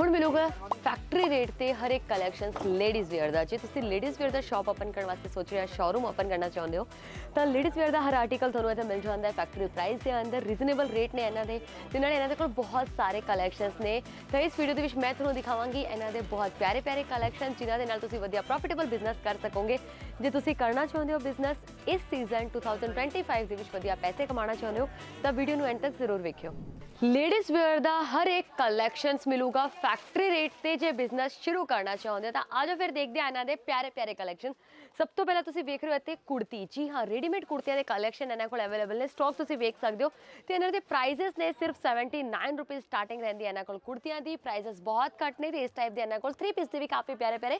ਹੁਣ ਮਿਲੂਗਾ factory rate ਤੇ ਹਰ ਇੱਕ ਕਲੈਕਸ਼ਨਸ ਲੇਡੀਜ਼ ਵੇਅਰ ਦਾ। ਜੇ ਤੁਸੀਂ ਲੇਡੀਜ਼ ਵੇਅਰ ਦਾ ਸ਼ਾਪ ਓਪਨ ਕਰਨ ਵਾਸਤੇ ਸੋਚ ਰਹੇ ਹੋ ਸ਼ੋਰੂਮ ਓਪਨ ਕਰਨਾ ਚਾਹੁੰਦੇ ਹੋ, ਤਾਂ ਲੇਡੀਜ਼ ਵੇਅਰ ਦਾ ਹਰ ਆਰਟੀਕਲ ਤੁਹਾਨੂੰ ਇੱਥੇ ਮਿਲ ਜਾਂਦਾ ਹੈ ਫੈਕਟਰੀ ਪ੍ਰਾਈਸ ਦੇ ਅੰਦਰ ਰੀਜ਼ਨੇਬਲ ਰੇਟ ਨੇ ਇਹਨਾਂ ਦੇ, ਤੇ ਨਾਲੇ ਇਹਨਾਂ ਦੇ ਕੋਲ ਬਹੁਤ ਸਾਰੇ ਕਲੈਕਸ਼ਨਸ ਨੇ। ਤਾਂ ਇਸ ਵੀਡੀਓ ਦੇ ਵਿੱਚ ਮੈਂ ਤੁਹਾਨੂੰ ਦਿਖਾਵਾਂਗੀ ਇਹਨਾਂ ਦੇ ਬਹੁਤ ਪਿਆਰੇ ਪਿਆਰੇ ਕਲੈਕਸ਼ਨ ਜਿਨ੍ਹਾਂ ਦੇ ਨਾਲ ਤੁਸੀਂ ਵਧੀਆ ਪ੍ਰੋਫਿਟੇਬਲ ਬਿਜ਼ਨਸ ਕਰ ਸਕੋਗੇ। ਜੇ ਤੁਸੀਂ ਕਰਨਾ ਚਾਹੁੰਦੇ ਹੋ ਬਿਜ਼ਨਸ ਇਸ ਸੀਜ਼ਨ 2025 ਦੇ ਵਿੱਚ ਵਧੀਆ ਪੈਸੇ ਕਮਾਉਣਾ ਚਾਹੁੰਦੇ ਹੋ, ਤਾਂ ਵੀਡੀਓ ਨੂੰ ਐਂਡ ਤੱਕ ਜ਼ਰੂਰ ਵੇਖਿਓ। ਲੇਡੀਜ਼ ਵੇਅਰ ਦਾ ਹਰ ਇੱਕ ਕਲੈਕਸ਼ਨਸ ਮਿਲੂਗਾ ਫੈਕਟਰੀ ਰੇਟ ਤੇ ਜੇ ਬਿਜ਼ਨਸ ਸ਼ੁਰੂ ਕਰਨਾ ਚਾਹੁੰਦੇ ਹੋ, ਤਾਂ ਆਜੋ ਫਿਰ ਦੇਖਦੇ ਆ ਇਹਨਾਂ ਦੇ ਪਿਆਰੇ ਪਿਆਰੇ ਕਲੈਕਸ਼ਨ ਸਭ ਤੋਂ ਪਹਿਲਾਂ ਤੁਸੀਂ ਵੇਖ ਰਹੇ ਹੋ ਇੱਥੇ ਕੁੜਤੀ। ਜੀ ਹਾਂ ਰੈਡੀਮੇਡ ਕੁੜਤੀਆਂ ਦੇ ਕਲੈਕਸ਼ਨ ਇਹਨਾਂ ਕੋਲ ਅਵੇਲੇਬਲ ਨੇ। ਸਟਾਕ ਤੁਸੀਂ ਵੇਖ ਸਕਦੇ ਹੋ। ਤੇ ਇਹਨਾਂ ਦੇ ਪ੍ਰਾਈਸਸ ਨੇ ਸਿਰਫ 79 ਰੁਪਏ ਸਟਾਰਟਿੰਗ ਰਹਿੰਦੀ ਹੈ ਇਹਨਾਂ ਕੋਲ ਕੁੜਤੀਆਂ ਦੀ। ਪ੍ਰਾਈਸਸ ਬਹੁਤ ਘੱਟ ਨੇ ਤੇ ਇਸ ਟਾਈਪ ਦੇ ਇਹਨਾਂ ਕੋਲ 3 ਪੀਸ ਦੇ ਵੀ ਕਾਫੀ ਪਿਆਰੇ ਪਿਆਰੇ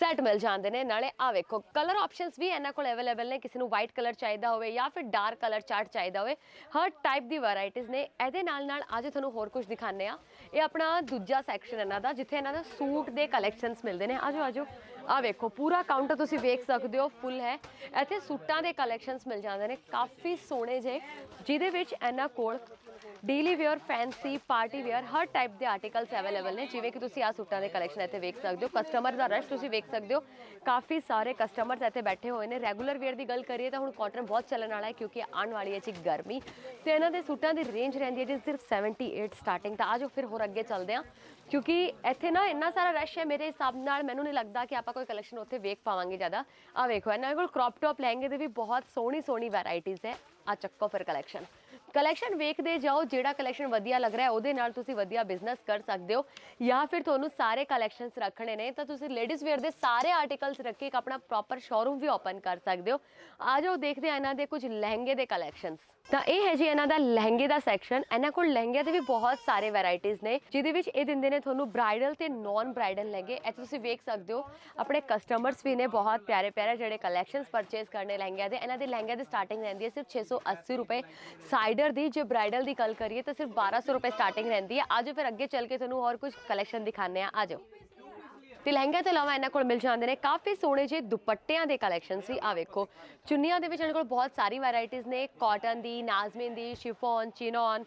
ਸੈੱਟ ਮਿਲ ਜਾਂਦੇ ਨੇ। ਨਾਲੇ ਆ ਵੇਖੋ ਕਲਰ ਆਪਸ਼ਨਸ ਵੀ ਇਹਨਾਂ ਕੋਲ ਅਵੇਲੇਬਲ ਨੇ। ਕਿਸੇ ਨੂੰ ਵਾਈਟ ਕਲਰ ਚਾਹੀਦਾ ਹੋਵੇ ਜਾਂ ਫਿਰ ਡਾਰਕ ਕਲਰ ਚਾਰਟ ਚਾਹੀਦਾ ਹੋਵੇ, ਹਰ ਟਾਈਪ ਦੀ ਵੈਰਾਈਟੀਆਂ ਨੇ। ਇਹਦੇ ਨਾਲ ਨਾਲ ਅੱਜ ਤੁਹਾਨੂੰ ਹੋਰ ਕੁਝ ਦਿਖਾਣੇ ਆ ਇਹ ਆਪਣਾ ਦੂਜਾ ਸੈਕਸ਼ਨ ਇਹਨਾਂ ਦਾ, ਜਿੱਥੇ ਇਹਨਾਂ ਦਾ ਸੂਟ ਦੇ ਕਲੈਕਸ਼ਨਸ ਮਿਲਦੇ ਨੇ। ਆਜੋ ਆਜੋ। ਆ ਵੇਖੋ, ਪੂਰਾ ਕਾਊਂਟਰ ਤੁਸੀਂ ਵੇਖ ਸਕਦੇ ਹੋ ਫੁੱਲ ਹੈ। ਇੱਥੇ ਸੂਟਾਂ ਦੇ ਕਲੈਕਸ਼ਨਸ ਮਿਲ ਜਾਂਦੇ ਨੇ। ਕਾਫੀ ਸੋਹਣੇ ਜੇ, ਜਿਹਦੇ ਵਿੱਚ ਇਹਨਾਂ ਕੋਲ daily wear fancy party wear ਹਰ ਟਾਈਪ ਦੇ ਆਰਟੀਕਲਸ ਅਵੇਲੇਬਲ ਨੇ। ਜਿਵੇਂ ਕਿ ਤੁਸੀਂ ਆ ਸੂਟਾਂ ਦੇ ਕਲੈਕਸ਼ਨ ਇੱਥੇ ਵੇਖ ਸਕਦੇ ਹੋ। ਕਸਟਮਰ ਦਾ ਰਸ਼ ਤੁਸੀਂ ਵੇਖ ਸਕਦੇ ਹੋ। ਕਾਫੀ ਸਾਰੇ ਕਸਟਮਰਸ ਇੱਥੇ ਬੈਠੇ ਹੋਏ ਨੇ। ਰੈਗੂਲਰ ਵੇਅਰ ਦੀ ਗੱਲ ਕਰੀਏ ਤਾਂ ਹੁਣ ਕਾਟਨ ਬਹੁਤ ਚੱਲਣ ਵਾਲਾ ਹੈ, ਕਿਉਂਕਿ ਆਉਣ ਵਾਲੀ ਹੈ ਜੀ ਗਰਮੀ। ਤੇ ਇਹਨਾਂ ਦੇ ਸੂਟਾਂ ਦੀ ਰੇਂਜ ਰਹਿੰਦੀ ਹੈ ਜੀ ਸਿਰਫ 78 ਸਟਾਰਟਿੰਗ ਤਾਂ। ਆਜੋ, ਫਿਰ ਹੋਰ ਅੱਗੇ ਚੱਲਦੇ ਹਾਂ। ਕਿਉਂਕਿ ਇੱਥੇ ਨਾ ਇੰਨਾ ਸਾਰਾ ਰਸ਼ ਹੈ ਮੇਰੇ ਹਿਸਾਬ ਨਾਲ, ਮੈਨੂੰ ਨਹੀਂ ਲੱਗਦਾ ਕਿ ਆਪਾਂ ਕੋਈ ਕਲੈਕਸ਼ਨ ਉੱਥੇ ਵੇਖ ਪਾਵਾਂਗੇ ਜ਼ਿਆਦਾ। ਆ ਵੇਖੋ, ਇਹਨਾਂ ਕੋਲ ਕ੍ਰੌਪ ਟੌਪ ਲਹਿੰਗੇ ਦੇ ਵੀ ਬਹੁਤ ਸੋਹਣੀ ਸੋਹਣੀ ਵੈਰਾਈਟੀਆਂ ਹੈ। ਆ ਚੱਕੋ ਫਿਰ ਕਲੈਕਸ਼ਨ ਕਲੈਕਸ਼ਨ ਵੇਖਦੇ ਜਾਓ, ਜਿਹੜਾ ਕਲੈਕਸ਼ਨ ਵਧੀਆ ਲੱਗ ਰਿਹਾ, ਉਹਦੇ ਨਾਲ ਤੁਸੀਂ ਵਧੀਆ ਬਿਜ਼ਨਸ ਕਰ ਸਕਦੇ ਹੋ। ਜਾਂ ਫਿਰ ਤੁਹਾਨੂੰ ਸਾਰੇ ਕਲੈਕਸ਼ਨਸ ਰੱਖਣੇ ਨੇ, ਤਾਂ ਤੁਸੀਂ ਲੇਡੀਜ਼ ਵੇਅਰ ਦੇ ਸਾਰੇ ਆਰਟੀਕਲਸ ਰੱਖ ਕੇ ਇੱਕ ਆਪਣਾ ਪ੍ਰੋਪਰ ਸ਼ੋਰੂਮ ਵੀ ਓਪਨ ਕਰ ਸਕਦੇ ਹੋ। ਆ ਜਾਓ, ਦੇਖਦੇ ਆ ਇਹਨਾਂ ਦੇ ਕੁਝ ਲਹਿੰਗੇ ਦੇ ਕਲੈਕਸ਼ਨਸ ਤਾਂ ਇਹ ਹੈ ਜੀ ਇਹਨਾਂ ਦਾ ਲਹਿੰਗੇ ਦਾ ਸੈਕਸ਼ਨ ਇਹਨਾਂ ਕੋਲ ਲਹਿੰਗੇ ਦੇ ਵੀ ਬਹੁਤ ਸਾਰੇ ਵੈਰਾਈਟੀਆਂ ਨੇ, ਜਿਹਦੇ ਵਿੱਚ ਇਹ ਦਿੰਦੇ ਨੇ ਤੁਹਾਨੂੰ ਬ੍ਰਾਈਡਲ ਤੇ ਨਾਨ ਬ੍ਰਾਈਡਲ ਲਹਿੰਗੇ। ਇੱਥੇ ਤੁਸੀਂ ਵੇਖ ਸਕਦੇ ਹੋ, ਆਪਣੇ ਕਸਟਮਰਸ ਵੀ ਨੇ, ਬਹੁਤ ਪਿਆਰੇ ਪਿਆਰੇ ਜਿਹੜੇ ਕਲੈਕਸ਼ਨਸ ਪਰਚੇਸ ਕਰਨੇ ਲਹਿੰਗਿਆਂ ਦੇ। ਇਹਨਾਂ ਦੇ ਲਹਿੰਗਿਆਂ ਦੀ ਸਟਾਰਟਿੰਗ ਰਹਿੰਦੀ ਹੈ ਸਿਰਫ 680 ਰੁਪਏ। ਸਾਈਡਰ ਦੀ, ਜੇ ਬ੍ਰਾਈਡਲ ਦੀ ਗੱਲ ਕਰੀਏ ਤਾਂ ਸਿਰਫ 1200 ਰੁਪਏ ਸਟਾਰਟਿੰਗ ਰਹਿੰਦੀ ਹੈ। ਆਜੋ ਫਿਰ ਅੱਗੇ ਚੱਲ ਕੇ ਤੁਹਾਨੂੰ ਹੋਰ ਕੁਝ ਕਲੈਕਸ਼ਨ ਦਿਖਾਣੇ ਆ ਆਜੋ। ਤੇ ਲਹਿੰਗਾ ਤੋਂ ਇਲਾਵਾ ਇਹਨਾਂ ਕੋਲ ਮਿਲ ਜਾਂਦੇ ਨੇ ਕਾਫੀ ਸੋਹਣੇ ਜਿਹੇ ਦੁਪੱਟਿਆਂ ਦੇ ਕਲੈਕਸ਼ਨਸ ਵੀ। ਆ ਵੇਖੋ, ਚੁੰਨੀਆਂ ਦੇ ਵਿੱਚ ਇਹਨਾਂ ਕੋਲ ਬਹੁਤ ਸਾਰੀ ਵੈਰਾਈਟੀਆਂ ਨੇ। ਕਾਟਨ ਦੀ, ਨਾਜ਼ਮੀਨ ਦੀ ਸ਼ਿਫੋਨ ਚਿਨੋਨ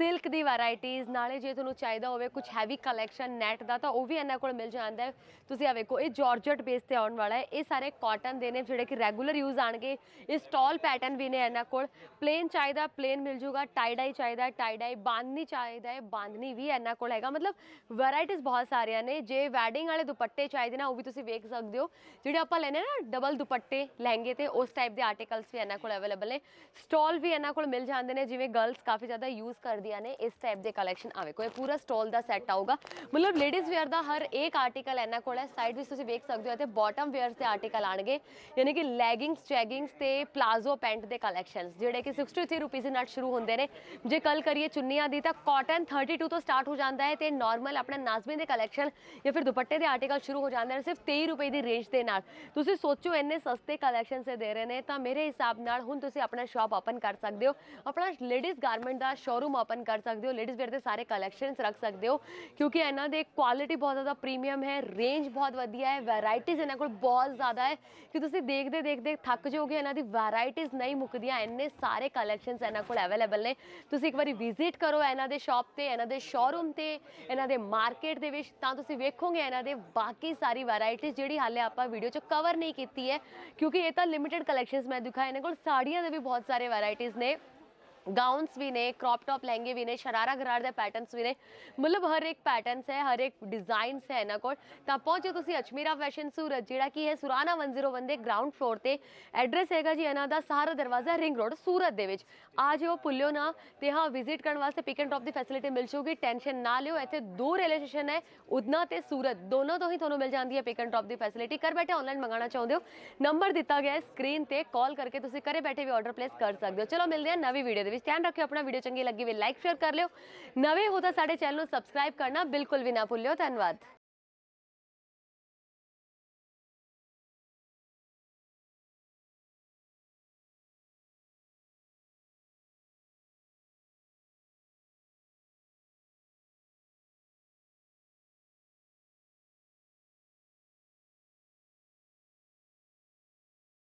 ਸਿਲਕ ਦੀ ਵੈਰਾਈਟੀਆਂ ਨਾਲੇ ਜੇ ਤੁਹਾਨੂੰ ਚਾਹੀਦਾ ਹੋਵੇ ਕੁਝ ਹੈਵੀ ਕਲੈਕਸ਼ਨ ਨੈਟ ਦਾ, ਤਾਂ ਉਹ ਵੀ ਇਹਨਾਂ ਕੋਲ ਮਿਲ ਜਾਂਦਾ ਹੈ। ਤੁਸੀਂ ਆ ਵੇਖੋ, ਇਹ ਜਾਰਜਟ ਬੇਸ ਤੇ ਆਉਣ ਵਾਲਾ ਹੈ। ਇਹ ਸਾਰੇ ਕਾਟਨ ਦੇ ਨੇ, ਜਿਹੜੇ ਕਿ ਰੈਗੂਲਰ ਯੂਜ਼ ਆਣਗੇ ਇਹ ਸਟਾਲ ਪੈਟਰਨ ਵੀ ਨੇ ਇਹਨਾਂ ਕੋਲ। ਪਲੇਨ ਚਾਹੀਦਾ ਪਲੇਨ ਮਿਲ ਜੂਗਾ। ਟਾਈ ਡਾਈ ਚਾਹੀਦਾ ਟਾਈ ਡਾਈ ਬਾਂਧਨੀ ਚਾਹੀਦਾ ਹੈ। ਬਾਂਧਨੀ ਵੀ ਇਹਨਾਂ ਕੋਲ ਹੈਗਾ। ਮਤਲਬ ਵੈਰਾਈਟੀਆਂ ਬਹੁਤ ਸਾਰੀਆਂ ਨੇ। ਜੇ ਵੈਡਿੰਗ ਵਾਲੇ ਦੁਪੱਟੇ ਚਾਹੀਦੇ ਨਾ, ਉਹ ਵੀ ਤੁਸੀਂ ਵੇਖ ਸਕਦੇ ਹੋ। ਜਿਹੜੇ ਆਪਾਂ ਲੈਨੇ ਨਾ ਡਬਲ ਦੁਪੱਟੇ ਲਹਿੰਗੇ ਤੇ, ਉਸ ਟਾਈਪ ਦੇ ਆਰਟੀਕਲਸ ਵੀ ਇਹਨਾਂ ਕੋਲ ਅਵੇਲੇਬਲ ਨੇ। ਸਟਾਲ ਵੀ ਇਹਨਾਂ ਕੋਲ ਮਿਲ ਜਾਂਦੇ ਨੇ, ਜਿਵੇਂ ਗਰਲਸ ਕਾਫੀ ਜ਼ਿਆਦਾ ਯੂਜ਼ ਕਰਦੀ ਕਰਦੀਆਂ ਨੇ ਇਸ ਟਾਈਪ ਦੇ ਕਲੈਕਸ਼ਨ ਆਵੇ ਕੋਈ ਪੂਰਾ ਸਟਾਲ ਦਾ ਸੈੱਟ ਆਊਗਾ। ਮਤਲਬ ਲੇਡੀਜ਼ ਵੇਅਰ ਦਾ ਹਰ ਇੱਕ ਆਰਟੀਕਲ ਇਹਨਾਂ ਕੋਲ ਹੈ ਸਾਈਡ ਵਿੱਚ ਤੁਸੀਂ ਵੇਖ ਸਕਦੇ ਹੋ ਤੇ ਬਾਟਮ ਵੇਅਰਸ ਦੇ ਆਰਟੀਕਲ ਆਣਗੇ ਯਾਨੀ ਕਿ ਲੈਗਿੰਗਸ ਜੈਗਿੰਗਸ ਤੇ ਪਲਾਜ਼ੋ ਪੈਂਟ ਦੇ ਕਲੈਕਸ਼ਨਸ ਜਿਹੜੇ ਕਿ 63 ਰੁਪਏ ਦੇ ਨਾਲ ਸ਼ੁਰੂ ਹੁੰਦੇ ਨੇ। ਜੇ ਕੱਲ ਕਰੀਏ ਚੁੰਨੀਆਂ ਦੀ, ਤਾਂ ਕਾਟਨ 32 ਤੋਂ ਸਟਾਰਟ ਹੋ ਜਾਂਦਾ ਹੈ ਤੇ ਨਾਰਮਲ ਆਪਣਾ ਨਾਜ਼ਮੀ ਦੇ ਕਲੈਕਸ਼ਨ ਜਾਂ ਫਿਰ ਦੁਪੱਟੇ ਦੇ ਆਰਟੀਕਲ ਸ਼ੁਰੂ ਹੋ ਜਾਂਦੇ ਨੇ, ਸਿਰਫ 23 ਰੁਪਏ ਦੀ ਰੇਂਜ ਦੇ ਨਾਲ। ਤੁਸੀਂ ਸੋਚੋ, ਇੰਨੇ ਸਸਤੇ ਕਲੈਕਸ਼ਨ ਸੇ ਦੇ ਰਹੇ ਨੇ, ਤਾਂ ਮੇਰੇ ਹਿਸਾਬ ਨਾਲ ਹੁਣ ਤੁਸੀਂ ਆਪਣਾ ਸ਼ਾਪ ਓਪਨ ਕਰ ਸਕਦੇ ਹੋ। ਆਪਣਾ ਲੇਡੀਜ਼ ਗਾਰਮੈਂਟ ਦਾ ਸ਼ੋਰੂਮ ਓਪਨ ਕਰ ਸਕਦੇ ਹੋ ਲੇਡੀਜ਼ ਵੇਅਰ ਦੇ ਸਾਰੇ ਕਲੈਕਸ਼ਨਸ ਰੱਖ ਸਕਦੇ ਹੋ, ਕਿਉਂਕਿ ਇਹਨਾਂ ਦੇ ਕੁਆਲਿਟੀ ਬਹੁਤ ਜ਼ਿਆਦਾ ਪ੍ਰੀਮੀਅਮ ਹੈ ਰੇਂਜ ਬਹੁਤ ਵਧੀਆ ਹੈ ਵੈਰਾਈਟੀਜ਼ ਇਹਨਾਂ ਕੋਲ ਬਹੁਤ ਜ਼ਿਆਦਾ ਹੈ, ਕਿ ਤੁਸੀਂ ਦੇਖਦੇ ਦੇਖਦੇ ਥੱਕ ਜਾਓਗੇ, ਇਹਨਾਂ ਦੀ ਵੈਰਾਈਟੀਜ਼ ਨਹੀਂ ਮੁੱਕਦੀਆਂ, ਇੰਨੇ ਸਾਰੇ ਕਲੈਕਸ਼ਨਸ ਇਹਨਾਂ ਕੋਲ ਅਵੇਲੇਬਲ ਨੇ। ਤੁਸੀਂ ਇੱਕ ਵਾਰੀ ਵਿਜ਼ਿਟ ਕਰੋ ਇਹਨਾਂ ਦੇ ਸ਼ਾਪ ਤੇ, ਇਹਨਾਂ ਦੇ ਸ਼ੋਰੂਮ ਤੇ, ਇਹਨਾਂ ਦੇ ਮਾਰਕੀਟ ਦੇ ਵਿੱਚ, ਤਾਂ ਤੁਸੀਂ ਵੇਖੋਗੇ ਇਹਨਾਂ ਦੇ ਬਾਕੀ ਸਾਰੀ ਵੈਰਾਈਟੀਜ਼ ਜਿਹੜੀ ਹਾਲੇ ਆਪਾਂ ਵੀਡੀਓ 'ਚ ਕਵਰ ਨਹੀਂ ਕੀਤੀ ਹੈ, ਕਿਉਂਕਿ ਇਹ ਤਾਂ ਲਿਮਿਟਿਡ ਕਲੈਕਸ਼ਨਸ ਮੈਂ ਦਿਖਾਏ, ਇਹਨਾਂ ਕੋਲ ਸਾੜੀਆਂ ਦੇ ਵੀ ਬਹੁਤ ਸਾਰੇ ਵੈਰਾਈਟੀਜ਼ ਨੇ। ਗਾਊਨਸ ਵੀ ਨੇ ਕ੍ਰੌਪ ਟੌਪ ਲਹਿੰਗੇ ਵੀ ਨੇ, ਸ਼ਰਾਰਾ ਗਰਾਰ ਦੇ ਪੈਟਰਨਸ ਵੀ ਨੇ। ਮਤਲਬ ਹਰ ਇੱਕ ਪੈਟਰਨਸ ਹੈ, ਹਰ ਇੱਕ ਡਿਜ਼ਾਈਨਸ ਹੈ ਇਹਨਾਂ ਕੋਲ। ਤਾਂ ਪਹੁੰਚੋ ਤੁਸੀਂ ਅਜਮੀਰਾ ਫੈਸ਼ਨ ਸੂਰਤ, ਜਿਹੜਾ ਕੀ ਹੈ ਸੁਰਾਨਾ 101 ਦੇ ਗਰਾਊਂਡ ਫਲੋਰ ਤੇ। ਐਡਰੈਸ ਹੈਗਾ ਜੀ ਇਹਨਾਂ ਦਾ ਸਹਾਰਾ ਦਰਵਾਜ਼ਾ ਰਿੰਗ ਰੋਡ ਸੂਰਤ ਦੇ ਵਿੱਚ। ਆ ਜਿਓ ਭੁੱਲਿਓ ਨਾ ਤੇ ਹਾਂ ਵਿਜ਼ਿਟ ਕਰਨ ਵਾਸਤੇ ਪਿਕ ਐਂਡ ਡ੍ਰੌਪ ਦੀ ਫੈਸਿਲਿਟੀ ਮਿਲ ਜੂਗੀ ਟੈਨਸ਼ਨ ਨਾ ਲਿਓ, ਇੱਥੇ ਦੋ ਰੇਲਵੇ ਸਟੇਸ਼ਨ ਹੈ, ਉਦਨਾ ਤੇ ਸੂਰਤ। ਦੋਨੋਂ ਤੋਂ ਹੀ ਤੁਹਾਨੂੰ ਮਿਲ ਜਾਂਦੀ ਹੈ ਪਿਕ ਐਂਡ ਡ੍ਰੌਪ ਦੀ ਫੈਸਿਲਿਟੀ ਕਰ ਬੈਠੇ ਆਨਲਾਈਨ ਮੰਗਾਉਣਾ ਚਾਹੁੰਦੇ ਹੋ ਨੰਬਰ ਦਿੱਤਾ ਗਿਆ ਹੈ ਸਕਰੀਨ ਤੇ। ਕਾਲ ਕਰਕੇ ਤੁਸੀਂ ਘਰੇ ਬੈਠੇ ਵੀ ਆਰਡਰ ਪਲੇਸ ਕਰ ਸਕਦੇ ਹੋ। ਚਲੋ, ਮਿਲਦੇ ਹਾਂ ਨਵੀਂ ਵੀਡੀਓ ਦੇ ਵਿੱਚ। ਧਿਆਨ ਰੱਖਿਓ, ਆਪਣਾ ਵੀਡੀਓ ਚੰਗੀ ਲੱਗੀ ਵੀ ਲਾਈਕ ਸ਼ੇਅਰ ਕਰ ਲਿਓ। ਨਵੇਂ ਹੋ ਤਾਂ ਸਾਡੇ ਚੈਨਲ ਨੂੰ ਸਬਸਕ੍ਰਾਈਬ ਕਰਨਾ ਬਿਲਕੁਲ ਵੀ ਨਾ ਭੁੱਲਿਓ। ਧੰਨਵਾਦ।